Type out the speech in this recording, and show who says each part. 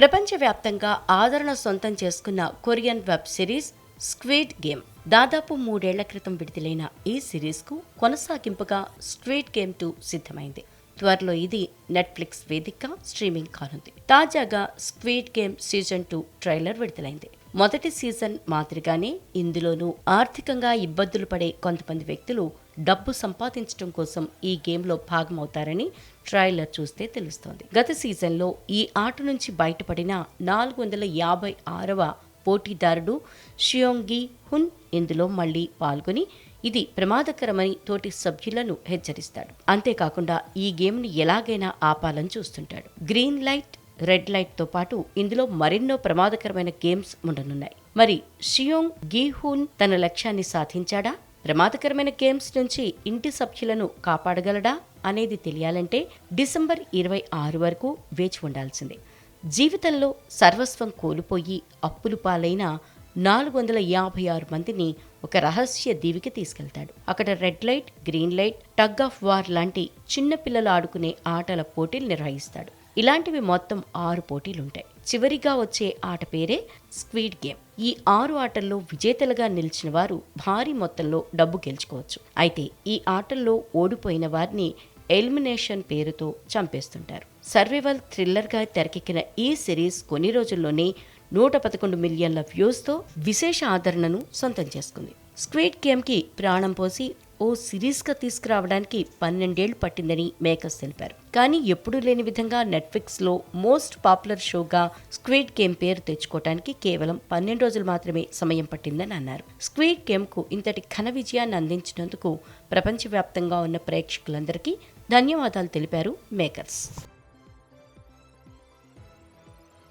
Speaker 1: ప్రపంచవ్యాప్తంగా ఆదరణ సొంతం చేసుకున్న Korean web series squid game. దాదాపు మూడేళ్ళ క్రితం విడుదలైన ఈ సిరీస్కు కొనసాగింపుగా స్క్వీడ్ గేమ్ టూ సిద్ధమైంది. త్వరలో ఇది నెట్ఫ్లిక్స్ వేదిక స్ట్రీమింగ్ కానుంది. తాజాగా squid game season two trailer విడుదలైంది. మొదటి సీజన్ మాదిరిగానే ఇందులోనూ ఆర్థికంగా ఇబ్బందులు పడే కొంతమంది వ్యక్తులు డబ్బు సంపాదించడం కోసం ఈ గేమ్లో భాగమవుతారని ట్రైలర్ చూస్తే తెలుస్తోంది. గత సీజన్లో ఈ ఆట నుంచి బయటపడిన నాలుగు వందల యాభై ఆరవ పోటీదారుడు షియోంగి హున్ ఇందులో మళ్ళీ పాల్గొని ఇది ప్రమాదకరమని తోటి సభ్యులను హెచ్చరిస్తాడు. అంతేకాకుండా ఈ గేమ్ని ఎలాగైనా ఆపాలని చూస్తుంటాడు. గ్రీన్ లైట్ రెడ్ లైట్తో పాటు ఇందులో మరెన్నో ప్రమాదకరమైన గేమ్స్ ఉండనున్నాయి. మరి షియోంగ్ గీహూన్ తన లక్ష్యాన్ని సాధించాడా? ప్రమాదకరమైన గేమ్స్ నుంచి ఇంటి సభ్యులను కాపాడగలడా? అనేది తెలియాలంటే డిసెంబర్ ఇరవై ఆరు వరకు వేచి ఉండాల్సిందే. జీవితంలో సర్వస్వం కోల్పోయి అప్పులు పాలైన నాలుగు వందల యాభై ఆరు మందిని ఒక రహస్య దీవికి తీసుకెళ్తాడు. అక్కడ red light green light tug of war లాంటి చిన్న పిల్లలు ఆడుకునే ఆటల పోటీలు నిర్వహిస్తాడు. ఇలాంటివి మొత్తం ఆరు పోటీలు ఉంటాయి చివరిగా వచ్చే ఆట పేరే స్క్వీడ్ గేమ్. ఈ ఆరు ఆటల్లో విజేతలుగా నిలిచిన వారు భారీ మొత్తంలో డబ్బు గెలుచుకోవచ్చు. అయితే ఈ ఆటల్లో ఓడిపోయిన వారిని ఎలిమినేషన్ పేరుతో చంపేస్తుంటారు. సర్వైవల్ థ్రిల్లర్గా తెరకెక్కిన ఈ సిరీస్ కొన్ని రోజుల్లోనే నూట పదకొండు మిలియన్ల వ్యూస్తో విశేష ఆదరణను సొంతం చేసుకుంది. స్క్వీడ్ గేమ్కి ప్రాణం పోసి ఓ సిరీస్గా తీసుకురావడానికి పన్నెండేళ్ళు పట్టిందని మేకర్స్ తెలిపారు. కానీ ఎప్పుడూ లేని విధంగా నెట్ఫ్లిక్స్లో మోస్ట్ పాపులర్ షోగా స్క్వీడ్ గేమ్ పేరు తెచ్చుకోవడానికి కేవలం పన్నెండు రోజులు మాత్రమే సమయం పట్టిందని అన్నారు. స్క్వీడ్ గేమ్కు ఇంతటి ఘన విజయాన్ని అందించినందుకు ప్రపంచవ్యాప్తంగా ఉన్న ప్రేక్షకులందరికీ ధన్యవాదాలు తెలిపారు మేకర్స్.